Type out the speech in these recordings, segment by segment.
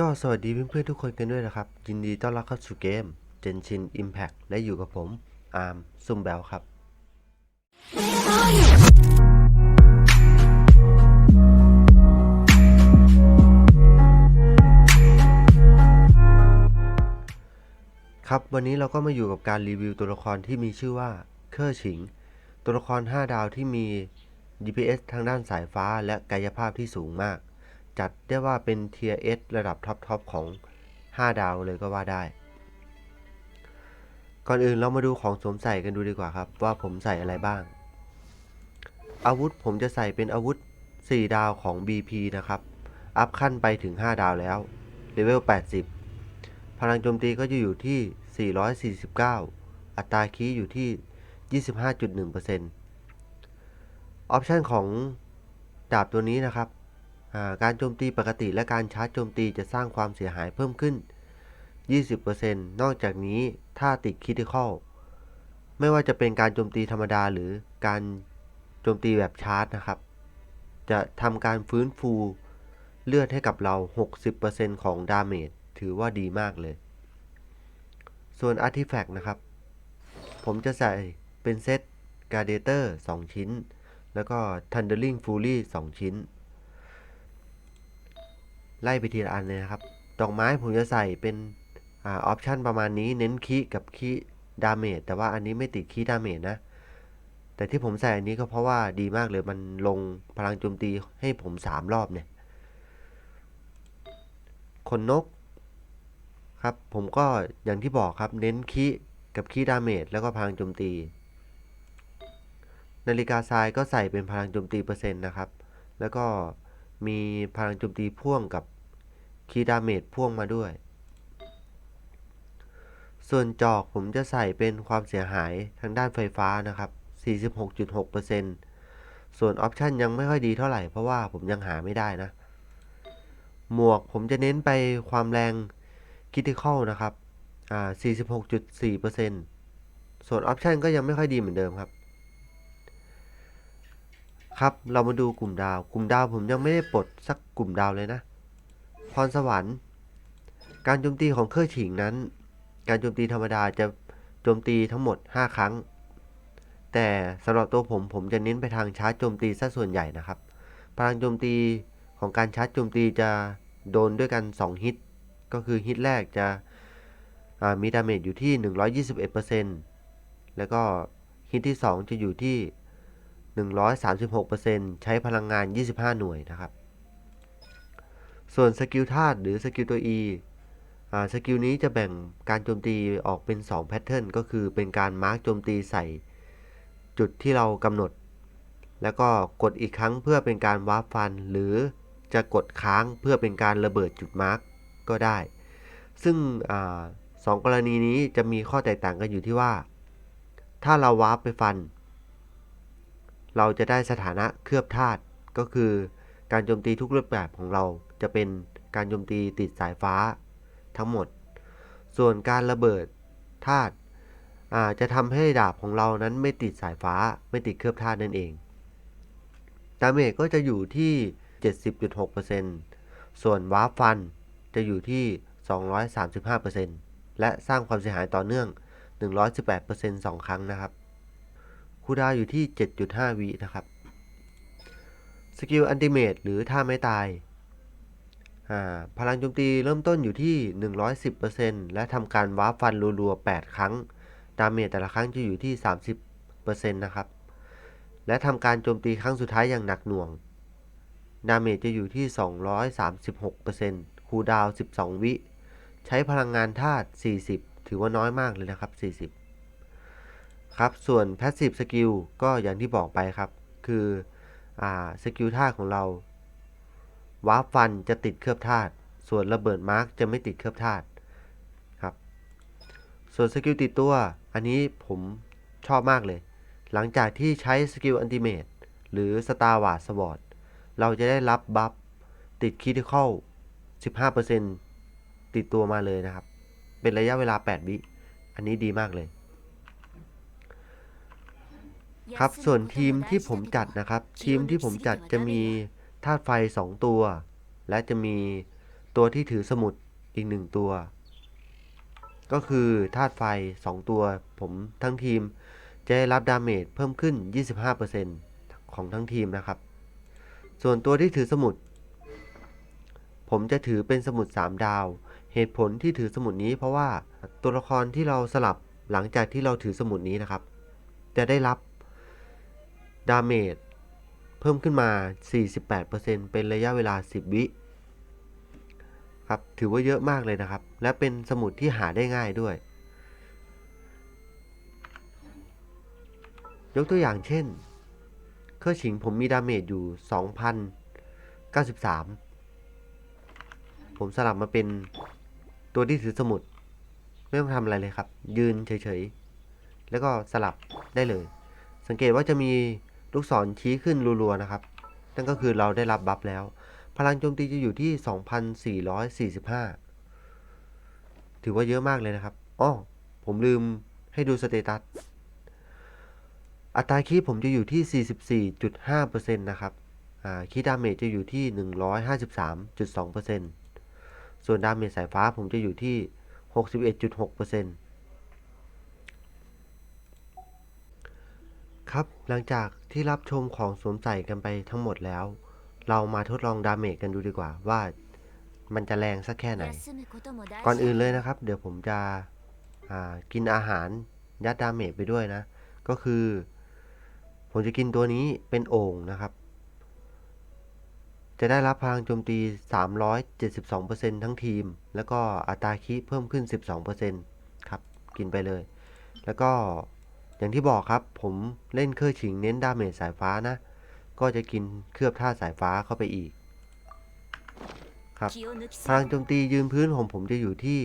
ก็สวัสดีเพื่อนๆทุกคนกันด้วยนะครับ ยินดีต้อนรับเข้าสู่เกม Genshin Impact และอยู่กับผมอาร์มซุ่มแบลครับ ครับวันนี้เราก็มาอยู่กับการรีวิวตัวละครที่มีชื่อว่าเคอร์ฉิง ตัวละคร 5 ดาวที่มี DPS ทางด้านสายฟ้าและกายภาพที่สูงมาก จัดได้ว่าเป็น Tier S ระดับท็อปๆของ 5 ดาวเลยก็ว่าได้ ก่อนอื่นเรามาดูของสวมใส่กันดูดีกว่าครับ ว่าผมใส่อะไรบ้าง อาวุธผมจะใส่เป็นอาวุธ 4 ดาวของ BP นะครับ อัพขั้นไปถึง 5 ดาวแล้วเลเวล 80 พลังโจมตีก็จะอยู่ที่ 449 อัตราคีย์อยู่ที่ 25.1%ออปชันของดาบตัวนี้นะครับ การโจมตีปกติและการชาร์จโจมตีจะสร้างความเสียหายเพิ่มขึ้น 20%นอกจากนี้ถ้าติดคิติคอลไม่ว่าจะเป็นการโจมตีธรรมดาหรือการโจมตีแบบชาร์จนะครับ จะทำการฟื้นฟูเลือดให้กับเรา 60%ของดาเมจถือว่าดีมากเลย ส่วน Artifact นะครับ ผมจะใส่เป็นเซต g a d a t o r 2ชิ้น แล้วก็ Thundering Fury 2 ชิ้น ไล่ไปทีละอันเลยนะครับ ดอกไม้ผมจะใส่เป็นออปชันประมาณนี้เน้นคีกับคีดาเมจแต่ว่าอันนี้ไม่ติดคีดาเมจนะ แต่ที่ผมใส่อันนี้ก็เพราะว่าดีมากเลยมันลงพลังโจมตีให้ผม 3 รอบเนี่ยขนนกครับผมก็อย่างที่บอกครับเน้นคีกับคีดาเมจแล้วก็พลังโจมตี นาฬิกาทรายก็ใส่เป็นพลังโจมตีเปอร์เซ็นต์นะครับ แล้วก็มีพลังโจมตีพ่วงกับ คีดาเมจพ่วงมาด้วย ส่วนจอกผมจะใส่เป็นความเสียหายทางด้านไฟฟ้านะครับ 46.6%ส่วนออปชันยังไม่ค่อยดีเท่าไหร่เพราะว่าผมยังหาไม่ได้นะ หมวกผมจะเน้นไปความแรงคิติคอลนะครับ อ่า 46.4%ส่วนออปชันก็ยังไม่ค่อยดีเหมือนเดิมครับครับ เรามาดูกลุ่มดาว กลุ่มดาวผมยังไม่ได้ปลดสักกลุ่มดาวเลยนะ พรสวรรค์ การโจมตีของเครื่องฉิงนั้น การโจมตีธรรมดาจะโจมตีทั้งหมด 5 ครั้ง แต่สำหรับตัวผมผมจะเน้นไปทางชาร์จโจมตีซะส่วนใหญ่นะครับ พลังโจมตีของการชาร์จโจมตีจะโดนด้วยกัน 2 ฮิต ก็คือฮิตแรกจะมีดาเมจอยู่ที่ 121%แล้วก็ฮิตที่ 2 จะอยู่ที่ 136%ใช้พลังงาน 25 หน่วยนะครับ ส่วนสกิลธาตุหรือสกิลตัว E สกิลนี้จะแบ่งการโจมตีออกเป็น2แพทเทิร์นก็คือเป็นการมาร์กโจมตีใส่จุดที่เรากำหนด แล้วก็กดอีกครั้งเพื่อเป็นการวาร์ปฟัน หรือจะกดค้างเพื่อเป็นการระเบิดจุดมาร์กก็ได้ ซึ่งอสองกรณีนี้จะมีข้อแตกต่างกันอยู่ที่ว่า ถ้าเราวาร์ปไปฟัน เราจะได้สถานะเคลือบธาตุก็คือการโจมตีทุกรูปแบบของเราจะเป็นการโจมตีติดสายฟ้าทั้งหมด ส่วนการระเบิดธาตุจะทำให้ดาบของเรานั้นไม่ติดสายฟ้าไม่ติดเคลือบธาตุนั่นเองดาเมจก็จะอยู่ที่ 70.6%ส่วนวาร์ฟันจะอยู่ที่ 235%และสร้างความเสียหายต่อเนื่อง 118% 2 ครั้งนะครับคูดาอยู่ที่ 7.5 วินะครับ สกิลอันติเมตหรือท่าไม่ตาย พลังโจมตีเริ่มต้นอยู่ที่ 110%และทำการวาร์ปฟันรัวๆ 8 ครั้ง ดาเมจแต่ละครั้งจะอยู่ที่ 30%นะครับ และทำการโจมตีครั้งสุดท้ายอย่างหนักหน่วง ดาเมจจะอยู่ที่ 236%คูดาว 12 วิ ใช้พลังงานธาตุ 40 ถือว่าน้อยมากเลยนะครับ 40 ครับ ส่วน Passive Skill ก็อย่างที่บอกไปครับ คืออสกิลธาตุของเรา วาร์ปฟันจะติดเคลือบธาตุส่วนระเบิดมาร์กจะไม่ติดเคลือบธาตุครับ ส่วนสกิลติดตัว อันนี้ผมชอบมากเลย หลังจากที่ใช้สกิลอันติเมตหรือสตาร์วาร์สวอร์ดเราจะได้รับบัฟติดคิติคอล15%ติดตัวมาเลยนะครับ เป็นระยะเวลา 8 วิ อันนี้ดีมากเลย ครับ ส่วนทีมที่ผมจัดนะครับ ทีมที่ผมจัดจะมี ธาตุไฟ2ตัว และจะมีตัวที่ถือสมุดอีกหนึ่งตัว ก็คือธาตุไฟ2ตัว ผมทั้งทีมจะได้รับดาเมจเพิ่มขึ้น 25%ของทั้งทีมนะครับ ส่วนตัวที่ถือสมุด ผมจะถือเป็นสมุด 3 ดาว เหตุผลที่ถือสมุดนี้เพราะว่าตัวละครที่เราสลับหลังจากที่เราถือสมุดนี้นะครับ จะได้รับดาเมจ พิ่มขึ้นมา 48%เป็นระยะเวลา 10 วิครับถือว่าเยอะมากเลยนะครับ และเป็นสมุดที่หาได้ง่ายด้วย ยกตัวอย่างเช่น เครื่องฉิงผมมีดาเมจอยู่ 2,093 ผมสลับมาเป็นตัวที่ถือสมุด ไม่ต้องทำอะไรเลยครับ ยืนเฉยๆ แล้วก็สลับได้เลย สังเกตว่าจะมี ลูกศรชี้ขึ้นรัวๆนะครับ นั่นก็คือเราได้รับบัฟแล้ว พลังโจมตีจะอยู่ที่ 2,445 ถือว่าเยอะมากเลยนะครับอ้อผมลืมให้ดูสเตตัส อัตราคีผมจะอยู่ที่ 44.5%นะครับคีดาเมจจะอยู่ที่ 153.2%ส่วนดาเมจสายฟ้าผมจะอยู่ที่ 61.6% ครับหลังจากที่รับชมของสวมใส่กันไปทั้งหมดแล้ว เรามาทดลองดาเมจกันดูดีกว่าว่ามันจะแรงสักแค่ไหน ก่อนอื่นเลยนะครับ เดี๋ยวผมจะอ่ากินอาหารยัดดาเมจไปด้วยนะ ก็คือ ผมจะกินตัวนี้เป็นโอ่งนะครับ จะได้รับพลังโจมตี 372%ทั้งทีม แล้วก็อัตราคิเพิ่มขึ้น 12%ครับ กินไปเลย แล้วก็ อย่างที่บอกครับผมเล่นเครื่องฉิงเน้นดาเมจสายฟ้านะ ก็จะกินเคลือบท่าสายฟ้าเข้าไปอีก ครับ พลังโจมตียืนพื้นของผมจะอยู่ที่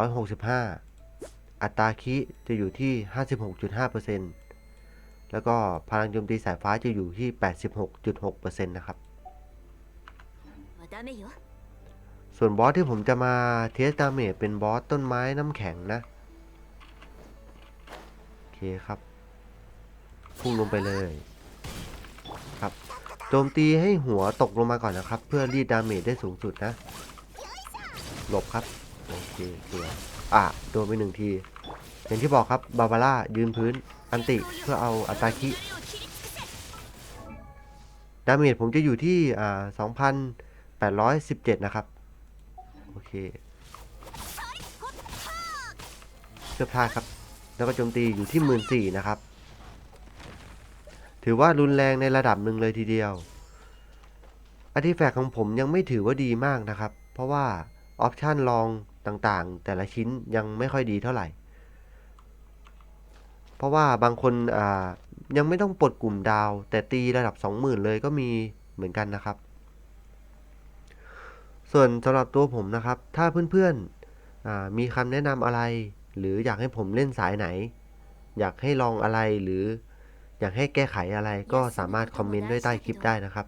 2,465 อัตราคิจะอยู่ที่ 56.5%แล้วก็พลังโจมตีสายฟ้าจะอยู่ที่ 86.6%นะครับส่วนบอสที่ผมจะมาเทสดาเมจเป็นบอสต้นไม้น้ำแข็งนะ คครับ พุ่งลงไปเลยครับโจมตีให้หัวตกลงมาก่อนนะครับ เพื่อรีดดาเมจได้สูงสุดนะ หลบครับ โอเคเกืออะ โดนไปหนึ่งที อย่างที่บอกครับ บาบาร่ายืนพื้น อันติเพื่อเอาอัตราคิดาเมจผมจะอยู่ที่อ่า2,817 นะครับ โอเคเสื้อผ้าครับ แล้วก็โจมตีอยู่ที่14,000นะครับ ถือว่ารุนแรงในระดับหนึ่งเลยทีเดียวอาร์ติแฟกต์ของผมยังไม่ถือว่าดีมากนะครับ เพราะว่าออปชันลองต่างๆ แต่ละชิ้นยังไม่ค่อยดีเท่าไหร่ เพราะว่าบางคนยังไม่ต้องปลดกลุ่มดาว แต่ตีระดับ 20,000 เลยก็มีเหมือนกันนะครับ ส่วนสำหรับตัวผมนะครับ ถ้าเพื่อนๆมีคำแนะนำอะไร หรืออยากให้ผมเล่นสายไหน อยากให้ลองอะไรหรือ อยากให้แก้ไขอะไรก็สามารถคอมเมนต์ด้วยใต้คลิปได้นะครับ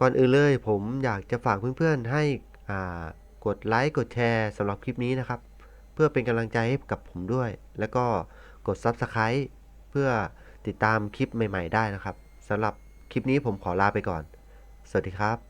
ก่อนอื่นเลยผมอยากจะฝากเพื่อนๆให้อ่ากดไลค์กดแชร์สำหรับคลิปนี้นะครับ เพื่อเป็นกำลังใจให้กับผมด้วย แล้วก็กด Subscribe เพื่อติดตามคลิปใหม่ ๆ ได้นะครับสำหรับคลิปนี้ผมขอลาไปก่อน สวัสดีครับ